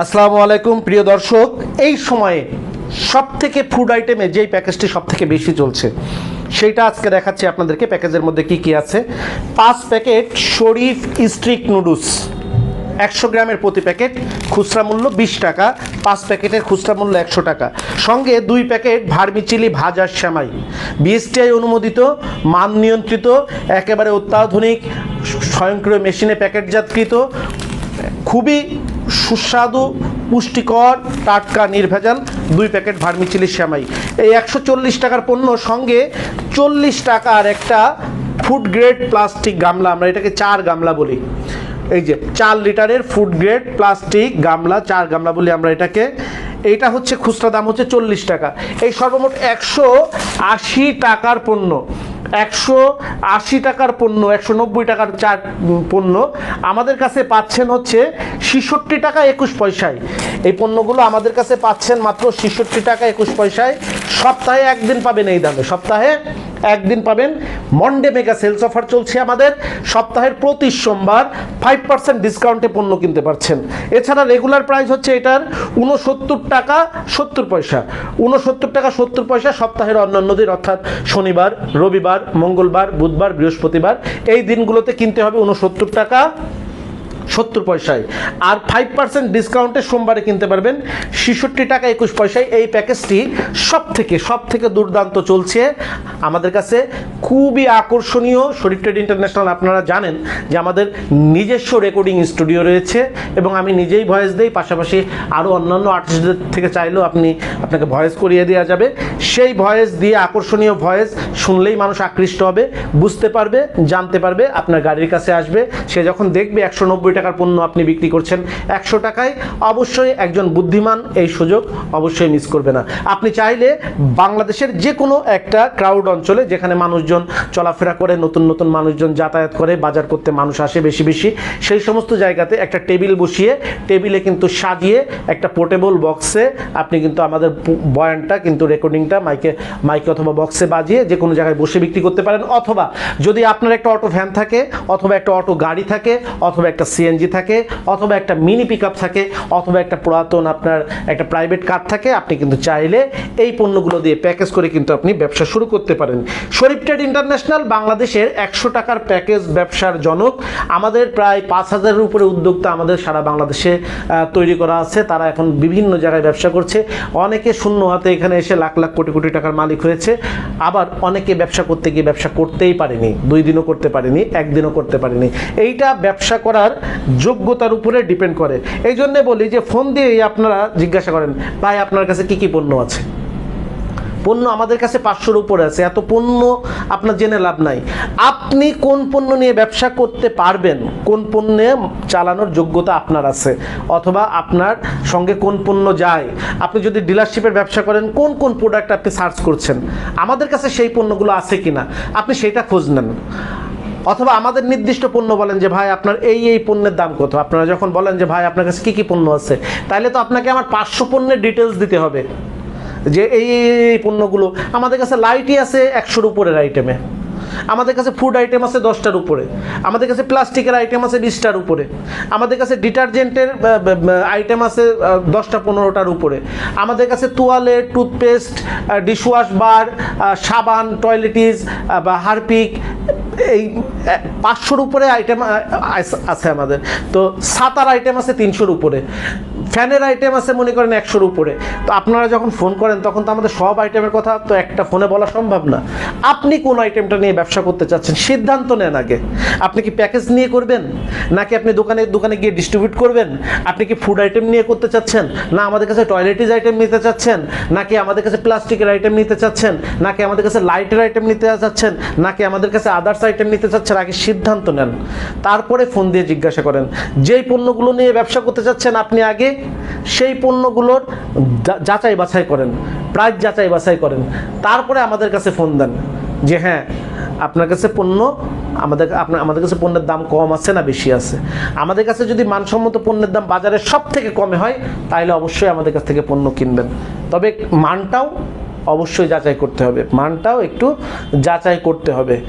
আসসালামু আলাইকুম, প্রিয় দর্শক। এই সময়ে সব থেকে ফুড আইটেমে যেই প্যাকেজটি সব থেকে বেশি চলছে, সেইটা আজকে দেখাচ্ছি আপনাদেরকে। প্যাকেজের মধ্যে কি কি আছে? পাঁচ প্যাকেট শরীফ স্ট্রিক নুডলস, একশো গ্রামের প্রতি প্যাকেট, খুচরা মূল্য বিশ টাকা, পাঁচ প্যাকেটের খুচরা মূল্য একশো টাকা। সঙ্গে দুই প্যাকেট ভার্মিচিলি ভাজার শ্যামাই বিএসটিআই অনুমোদিত, মান নিয়ন্ত্রিত, একেবারে অত্যাধুনিক, স্বয়ংক্রিয় মেশিনে প্যাকেটজাতকৃত খুবই সুস্বাদু, পুষ্টিকর, টাটকা, নির্ভেজাল দুই প্যাকেট ভার্মিচিলি শ্যামাই। এই একশো চল্লিশ টাকার পণ্য সঙ্গে চল্লিশ টাকার একটা ফুড গ্রেড প্লাস্টিক গামলা, আমরা এটাকে চার গামলা বলি। এই যে চার লিটারের ফুড গ্রেড প্লাস্টিক গামলা, চার গামলা বলি আমরা এটাকে। এইটা হচ্ছে খুচরা দাম হচ্ছে চল্লিশ টাকা। এই সর্বমোট একশো আশি টাকার পণ্য। একশো আশি টাকার পণ্য, একশো নব্বই টাকার চার পণ্য। আমাদের কাছে পাচ্ছেন হচ্ছে ছেষট্টি টাকা একুশ পয়সায়। এই পণ্যগুলো আমাদের কাছে পাচ্ছেন মাত্র ছেষট্টি টাকা একুশ পয়সায়। সপ্তাহে একদিন পাবেন এই দামে। সপ্তাহে একদিন পাবেন মন্ডে মেগা সেলস অফার চলছে আমাদের। সপ্তাহের প্রতি সোমবার ফাইভ পার্সেন্ট ডিসকাউন্টে পণ্য কিনতে পারছেন। এছাড়া রেগুলার প্রাইস হচ্ছে এটার উনসত্তর টাকা সত্তর পয়সা। উনসত্তর টাকা সত্তর পয়সা সপ্তাহের অন্যান্য দিন, অর্থাৎ শনিবার, রবিবার, মঙ্গলবার, বুধবার, বৃহস্পতিবার, এই দিনগুলোতে কিনতে হবে উনসত্তর টাকা। সত্তর পয়সায়। আর ফাইভ পার্সেন্ট ডিসকাউন্টে সোমবারে কিনতে পারবেন ছেষট্টি টাকা একুশ পয়সায় এই প্যাকেজটি সব থেকে সব থেকে দুর্দান্ত চলছে। আমাদের কাছে খুবই আকর্ষণীয় শরীর ট্রেড ইন্টারন্যাশনাল আপনারা জানেন যে আমাদের নিজস্ব রেকর্ডিং স্টুডিও রয়েছে এবং আমি নিজেই ভয়েস দিই, পাশাপাশি আরও অন্যান্য আর্টিস্টদের থেকে চাইলেও আপনি আপনাকে ভয়েস করিয়ে দেওয়া যাবে। সেই ভয়েস দিয়ে আকর্ষণীয় ভয়েস শুনলেই মানুষ আকৃষ্ট হবে, বুঝতে পারবে, জানতে পারবে, আপনার গাড়ির কাছে আসবে। সে যখন দেখবে একশো নব্বই টাকার পণ্য আপনি বিক্রি করছেন একশো টাকায়, অবশ্যই একজন বুদ্ধিমান এই সুযোগ অবশ্যই মিস করবে না। আপনি চাইলে বাংলাদেশের যে কোনো একটা ক্রাউড অঞ্চলে যেখানে মানুষজন চলাফেরা করে, নতুন নতুন মানুষজন যাতায়াত করে, বাজার করতে মানুষ আসে বেশি বেশি, সেই সমস্ত জায়গাতে একটা টেবিল বসিয়ে, টেবিলে কিন্তু সাজিয়ে একটা পোর্টেবল বক্সে আপনি কিন্তু আমাদের বয়ানটা, কিন্তু রেকর্ডিংটা মাইকে মাইকে অথবা বক্সে বাজিয়ে যে কোনো জায়গায় বসে বিক্রি করতে পারেন। অথবা যদি আপনার একটা অটো ভ্যান থাকে, অথবা একটা অটো গাড়ি থাকে, অথবা একটা সিএনজি থাকে, অথবা একটা মিনি পিক থাকে, অথবা একটা পুরাতন আপনার একটা প্রাইভেট কার থাকে, আপনি কিন্তু চাইলে এই পণ্যগুলো দিয়ে প্যাকেজ করে কিন্তু আপনি ব্যবসা শুরু করতে পারেন। শরীফ ট্রেড ইন্টারন্যাশনাল বাংলাদেশের একশো টাকার প্যাকেজ ব্যবসার জনক। আমাদের প্রায় পাঁচ হাজারের উপরে উদ্যোক্তা আমাদের সারা বাংলাদেশে তৈরি করা আছে। তারা এখন বিভিন্ন জায়গায় ব্যবসা করছে। অনেকে শূন্য হাতে এখানে এসে লাখ লাখ কোটি কোটি টাকার মালিক হয়েছে। আবার অনেকে ব্যবসা করতে গিয়ে ব্যবসা করতেই পারেনি। দুই দিনও করতে পারেনি, একদিনও করতে পারেনি। এইটা ব্যবসা করার যোগ্যতার উপরে ডিপেন্ড করে। এই জন্যে বলি যে ফোন দিয়েই আপনারা জিজ্ঞাসা করেন, ভাই, আপনার কাছে কি কি পণ্য আছে? পণ্য আমাদের কাছে পাঁচশোর উপরে আছে। এত পণ্য আপনার জেনে লাভ নাই। আপনি কোন পণ্য নিয়ে ব্যবসা করতে পারবেন? কোন পণ্যে চালানোর যোগ্যতা আপনার আছে? অথবা আপনার সঙ্গে কোন পণ্য যায়? আপনি যদি ডিলারশিপের ব্যবসা করেন, কোন কোন প্রোডাক্ট আপনি সার্চ করছেন? আমাদের কাছে সেই পণ্যগুলো আছে কিনা? আপনি সেইটা খোঁজ নেন। অথবা আমাদের নির্দিষ্ট পণ্য বলেন যে, ভাই, আপনার এই এই পণ্যের দাম কত? আপনারা যখন বলেন যে, ভাই, আপনার কাছে কী কী পণ্য আছে? তাহলে তো আপনাকে আমার পাঁচশো পণ্যের ডিটেলস দিতে হবে। যে, এই এই পণ্যগুলো আমাদের কাছে লাইটই আছে একশোর উপরের আইটেমে আমাদের কাছে ফুড আইটেম আছে দশটার উপরে। আমাদের কাছে প্লাস্টিকের আইটেম আছে বিশটার উপরে। আমাদের কাছে ডিটারজেন্টের আইটেম আছে দশটা পনেরোটার উপরে। আমাদের কাছে তোয়ালে টুথপেস্ট ডিশওয়াশ বার সাবান টয়লেটিস বা হারপিক এই পাঁচশোর উপরে আইটেম আছে আমাদের। তো সাত আর আইটেম আছে তিনশোর উপরে। ফ্যানের আইটেম আছে মনে করেন একশোর উপরে। তো আপনারা যখন ফোন করেন, তখন তো আমাদের সব আইটেমের কথা তো একটা ফোনে বলা সম্ভব না। আপনি কোন আইটেমটা নিয়ে ব্যবসা করতে চাচ্ছেন? সিদ্ধান্ত নেন আগে। আপনি কি প্যাকেজ নিয়ে করবেন? নাকি আপনি দোকানে দোকানে গিয়ে ডিস্ট্রিবিউট করবেন? আপনি কি ফুড আইটেম নিয়ে করতে চাচ্ছেন? না আমাদের কাছে টয়লেটিস আইটেম নিতে চাচ্ছেন? নাকি আমাদের কাছে প্লাস্টিকের আইটেম নিতে চাচ্ছেন? নাকি আমাদের কাছে লাইটের আইটেম নিতে চাচ্ছেন? নাকি আমাদের কাছে আদার্স আইটেম নিতে চাচ্ছেন? আগে সিদ্ধান্ত নেন। তারপরে ফোন দিয়ে জিজ্ঞাসা করেন। যেই পণ্যগুলো নিয়ে ব্যবসা করতে চাচ্ছেন আপনি আগে সেই পণ্যগুলোর যাচাই বাছাই করেন প্রাইস যাচাই বাছাই করেন। তারপরে আমাদের কাছে ফোন দেন যে হ্যাঁ আপনার কাছে পণ্য, আমাদের আপনার আমাদের কাছে পণ্যের দাম কম আছে না বেশি আছে? আমাদের কাছে যদি মানসম্মত পণ্যের দাম বাজারে সব থেকে কমে হয়, তাহলে অবশ্যই আমাদের কাছ থেকে পণ্য কিনবেন। তবে মানটাও অবশ্যই যাচাই করতে হবে। মানটাও একটু যাচাই করতে হবে।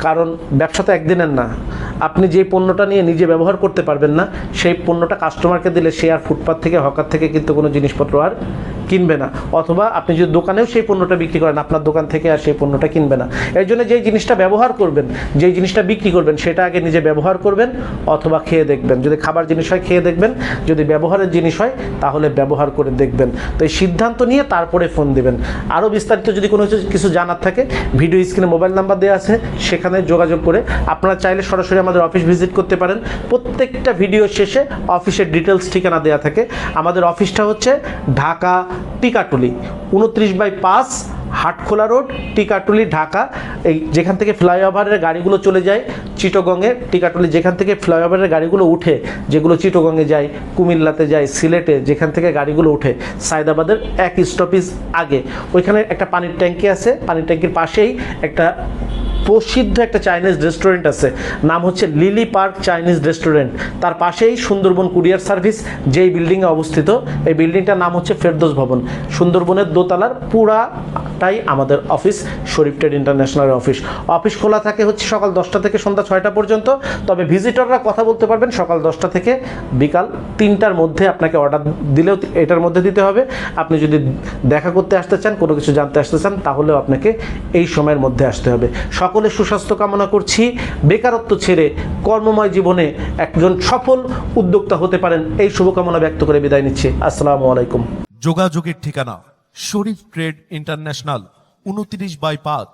কারণ ব্যবসা তো একদিনের না। আপনি যে পণ্যটা নিয়ে নিজে ব্যবহার করতে পারবেন না, সেই পণ্যটা কাস্টমারকে দিলে সে আর ফুটপাথ থেকে হকার থেকে কিন্তু কোনো জিনিসপত্র আর কিনবে না। অথবা আপনি যদি দোকানেও সেই পণ্যটা বিক্রি করেন, আপনার দোকান থেকে আর সেই পণ্যটা কিনবে না। এর জন্য যেই জিনিসটা ব্যবহার করবেন, যেই জিনিসটা বিক্রি করবেন, সেটা আগে নিজে ব্যবহার করবেন অথবা খেয়ে দেখবেন। যদি খাবার জিনিস হয়, খেয়ে দেখবেন। যদি ব্যবহারের জিনিস হয়, তাহলে ব্যবহার করে দেখবেন। তো এই সিদ্ধান্ত নিয়ে তারপরে ফোন দেবেন। আরও বিস্তারিত যদি কোনো কিছু- জানার থাকে, ভিডিও স্ক্রিনে মোবাইল নাম্বার দেওয়া আছে, সেখানে যোগাযোগ করে আপনারা চাইলে সরাসরি আমাদের অফিস ভিজিট করতে পারেন। প্রত্যেকটা ভিডিও শেষে অফিসের ডিটেলস ঠিকানা দেওয়া থাকে। আমাদের অফিসটা হচ্ছে ঢাকা টিকাটুলি, উনত্রিশ বাই পাঁচ, হাটখোলা রোড, টিকাটুলি, ঢাকা, এই যেখান থেকে ফ্লাইওভারের গাড়িগুলো চলে যায় চিটগংয়ে টিকাটুলি, যেখান থেকে ফ্লাইওভারের গাড়িগুলো উঠে, যেগুলো চিটগংয়ে যায়, কুমিল্লাতে যায়, সিলেটে, যেখান থেকে গাড়িগুলো উঠে, সায়দাবাদের এক স্টপেজ আগে। ওইখানে একটা পানির ট্যাঙ্কি আছে, পানির ট্যাঙ্কির পাশেই একটা প্রসিদ্ধ একটা চাইনিজ রেস্টুরেন্ট আছে। নাম হচ্ছে লিলি পার্ক চাইনিজ রেস্টুরেন্ট তার পাশেই সুন্দরবন কুরিয়ার সার্ভিস, যেই বিল্ডিংয়ে অবস্থিত। এই বিল্ডিংটার নাম হচ্ছে ফেরদোস ভবন সুন্দরবনের দোতলার পুরাটাই আমাদের office, Sharif trade international office. Office খোলা থাকে হচ্ছে সকাল দশটা থেকে সন্ধ্যা ছয়টা পর্যন্ত। তবে ভিজিটররা কথা বলতে পারবেন সকাল দশটা থেকে বিকাল তিনটার মধ্যে আপনাকে অর্ডার দিলেও এটার মধ্যে দিতে হবে। আপনি যদি দেখা করতে আসতে চান, কোনো কিছু জানতে আসতে চান, তাহলেও আপনাকে এই সময়ের মধ্যে আসতে হবে। সকলে সুস্বাস্থ্য কামনা করছি। বেকারত্ব ছেড়ে কর্মময় জীবনে একজন সফল উদ্যোক্তা হতে পারেন, এই শুভকামনা ব্যক্ত করে বিদায় নিচ্ছি। আসসালামু আলাইকুম। যোগাযোগের ঠিকানা শরীফ ট্রেড ইন্টারন্যাশনাল, উনত্রিশ বাই পাঁচ,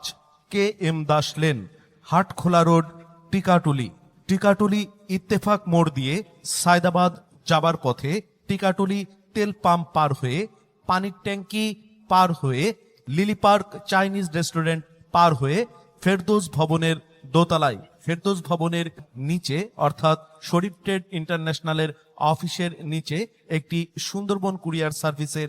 K M Das lane, Hatkhola road, Tikatuli. Tikatuli Ittefaq মোড় দিয়ে সায়দাবাদ যাবার পথে টিকাটুলি তেল পাম্প পার হয়ে, পানির ট্যাঙ্কি পার হয়ে, লিলি পার্ক চাইনিজ রেস্টুরেন্ট পার হয়ে ফেরদৌস ভবনের দোতলায়। ফেরদৌস ভবনের নিচে, অর্থাৎ শরীফ ট্রেড ইন্টারন্যাশনালের অফিসের নিচে একটি সুন্দরবন কুরিয়ার সার্ভিসের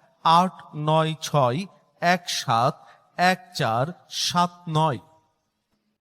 আট নয় ছয় এক সাত এক চার সাত নয়।